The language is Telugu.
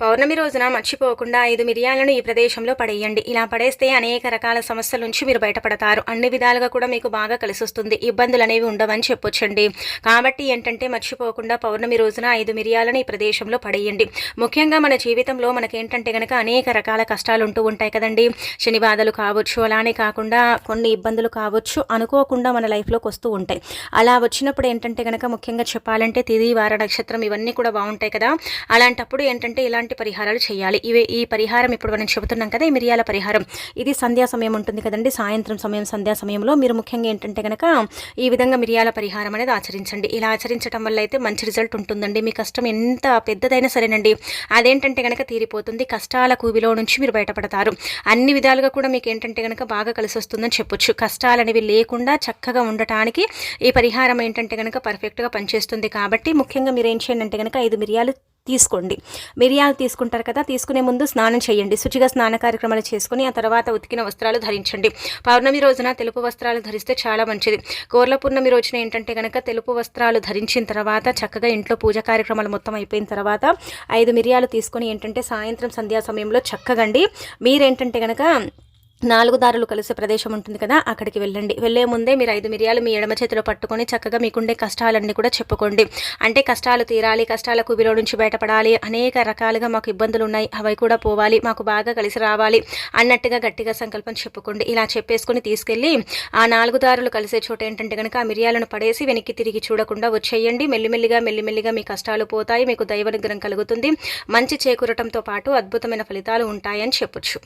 పౌర్ణమి రోజున మర్చిపోకుండా ఐదు మిరియాలను ఈ ప్రదేశంలో పడేయండి. ఇలా పడేస్తే అనేక రకాల సమస్యల నుంచి మీరు బయటపడతారు. అన్ని విధాలుగా కూడా మీకు బాగా కలిసొస్తుంది. ఇబ్బందులు అనేవి ఉండవని చెప్పొచ్చండి. కాబట్టి ఏంటంటే మర్చిపోకుండా పౌర్ణమి రోజున ఐదు మిరియాలను ఈ ప్రదేశంలో పడేయండి. ముఖ్యంగా మన జీవితంలో మనకేంటంటే కనుక అనేక రకాల కష్టాలు ఉంటూ ఉంటాయి కదండి. శని బాధలు కావచ్చు అలానే కాకుండా కొన్ని ఇబ్బందులు కావచ్చు అనుకోకుండా మన లైఫ్లోకి వస్తూ ఉంటాయి. అలా వచ్చినప్పుడు ఏంటంటే కనుక ముఖ్యంగా చెప్పాలంటే తిది వార నక్షత్రం ఇవన్నీ కూడా బాగుంటాయి కదా. అలాంటప్పుడు ఏంటంటే ఇలాంటి పరిహారాలు చేయాలి. ఇవే ఈ పరిహారం ఇప్పుడు మనం చెబుతున్నాం కదా ఈ మిరియాల పరిహారం. ఇది సంధ్యా సమయం ఉంటుంది కదండి. సాయంత్రం సమయం సంధ్యా సమయంలో మీరు ముఖ్యంగా ఏంటంటే కనుక ఈ విధంగా మిరియాల పరిహారం అనేది ఆచరించండి. ఇలా ఆచరించడం వల్ల అయితే మంచి రిజల్ట్ ఉంటుందండి. మీ కష్టం ఎంత పెద్దదైనా సరేనండి. అదేంటంటే కనుక తీరిపోతుంది. కష్టాల కూవిలో నుంచి మీరు బయటపడతారు. అన్ని విధాలుగా కూడా మీకు ఏంటంటే కనుక బాగా కలిసి వస్తుందని చెప్పొచ్చు. కష్టాలు అనేవి లేకుండా చక్కగా ఉండటానికి ఈ పరిహారం ఏంటంటే కనుక పర్ఫెక్ట్గా పనిచేస్తుంది. కాబట్టి ముఖ్యంగా మీరు ఏం చేయండి అంటే కనుక ఐదు మిరియాలు తీసుకోండి. మిరియాలు తీసుకుంటారు కదా తీసుకునే ముందు స్నానం చేయండి. శుచిగా స్నాన కార్యక్రమాలు చేసుకుని ఆ తర్వాత ఉతికిన వస్త్రాలు ధరించండి. పౌర్ణమి రోజున తెలుపు వస్త్రాలు ధరిస్తే చాలా మంచిది. కోర్ల పూర్ణమి రోజున ఏంటంటే కనుక తెలుపు వస్త్రాలు ధరించిన తర్వాత చక్కగా ఇంట్లో పూజ కార్యక్రమాలు మొత్తం అయిపోయిన తర్వాత ఐదు మిరియాలు తీసుకొని ఏంటంటే సాయంత్రం సంధ్యా సమయంలో చక్కగండి. మీరేంటంటే కనుక నాలుగు దారులు కలిసే ప్రదేశం ఉంటుంది కదా అక్కడికి వెళ్ళండి. వెళ్ళే ముందే మీరు ఐదు మిరియాలు మీ ఎడమ చేతిలో పట్టుకొని చక్కగా మీకుండే కష్టాలన్నీ కూడా చెప్పుకోండి. అంటే కష్టాలు తీరాలి కష్టాల కుబిలో నుంచి బయటపడాలి అనేక రకాలుగా మాకు ఇబ్బందులు ఉన్నాయి అవి కూడా పోవాలి మాకు బాగా కలిసి రావాలి అన్నట్టుగా గట్టిగా సంకల్పం చెప్పుకోండి. ఇలా చెప్పేసుకొని తీసుకెళ్ళి ఆ నాలుగు దారులు కలిసే చోట ఏంటంటే కనుక ఆ మిరియాలను పడేసి వెనక్కి తిరిగి చూడకుండా వచ్చేయండి. మెల్లిమెల్లిగా మెల్లిమెల్లిగా మీ కష్టాలు పోతాయి మీకు దైవనుగ్రహం కలుగుతుంది. మంచి చేకూరటంతో పాటు అద్భుతమైన ఫలితాలు ఉంటాయని చెప్పొచ్చు.